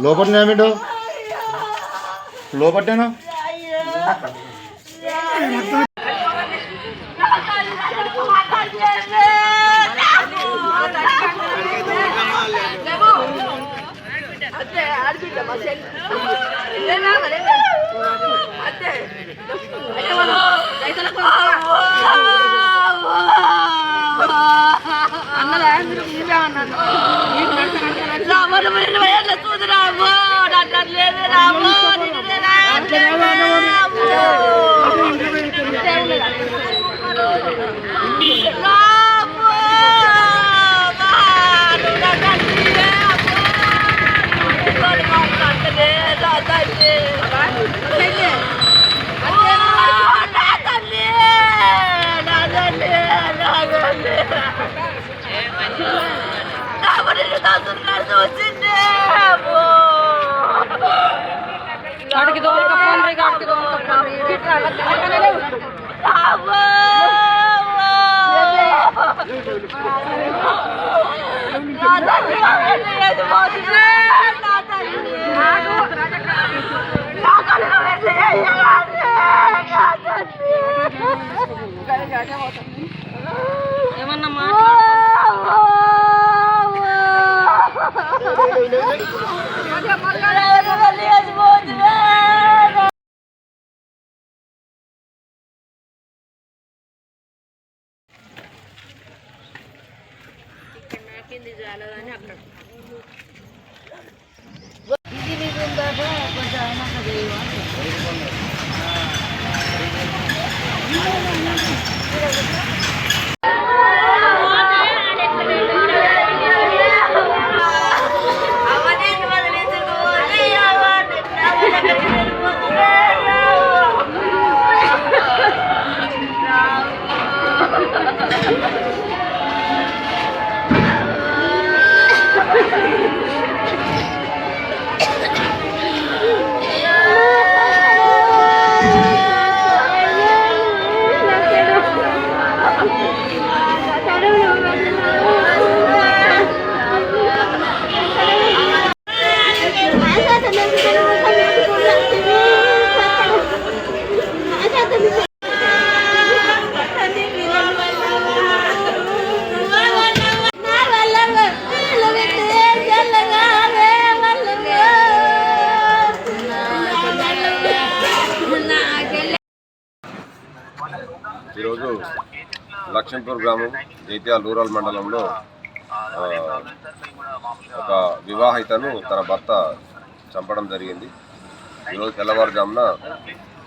లోపల ఏమిటో లోపట్టేనా? అన్నదా? మీరు మీరే అన్నాను कूद रावो डर ले रे रावो डर ले रावो रावो बाहर डर ले रावो डर ले दादा ले दादा ले दादा ले दादा ले दादा ले दादा ले Thank you. ఈరోజు లక్ష్మీపూర్ గ్రామం జైత్యాల రూరల్ మండలంలో ఒక వివాహితను తన భర్త చంపడం జరిగింది. ఈరోజు తెల్లవారుజామున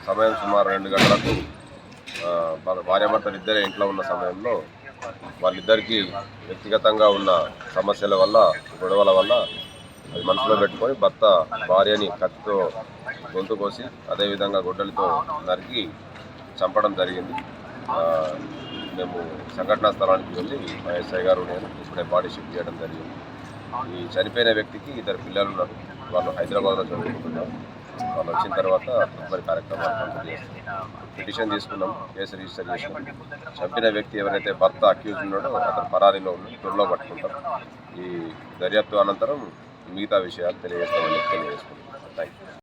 సమయం సుమారు రెండు గంటలకు ఆ, భార్యాభర్తలు ఇద్దరే ఇంట్లో ఉన్న సమయంలో వాళ్ళిద్దరికీ వ్యక్తిగతంగా ఉన్న సమస్యల వల్ల గొడవల వల్ల అది మనసులో పెట్టుకొని భర్త భార్యని కత్తితో గొంతు కోసి అదేవిధంగా గొడ్డలతో నరికి చంపడం జరిగింది. మేము సంఘటనా స్థలానికి వెళ్ళి మా ఎస్ఐ గారు నేను ఇప్పుడే బాడీ షిఫ్ట్ చేయడం జరిగింది. ఈ చనిపోయిన వ్యక్తికి ఇద్దరు పిల్లలు ఉన్నారు. వాళ్ళు హైదరాబాద్లో చదువుకుంటున్నారు. వాళ్ళు వచ్చిన తర్వాత తదుపరి కార్యక్రమాలు కంప్లీట్ చేస్తాం పిటిషన్ తీసుకున్నాం కేసు రిజిస్టర్ చేసినాం. చంపిన వ్యక్తి ఎవరైతే భర్త అక్యూజ్ ఉన్నాడో అతను పరారీలో ఉన్న త్వరలో పట్టుకుంటాం. ఈ దర్యాప్తు అనంతరం మిగతా విషయాలు తెలియజేస్తామని తెలియజేసుకుంటాం థ్యాంక్ యూ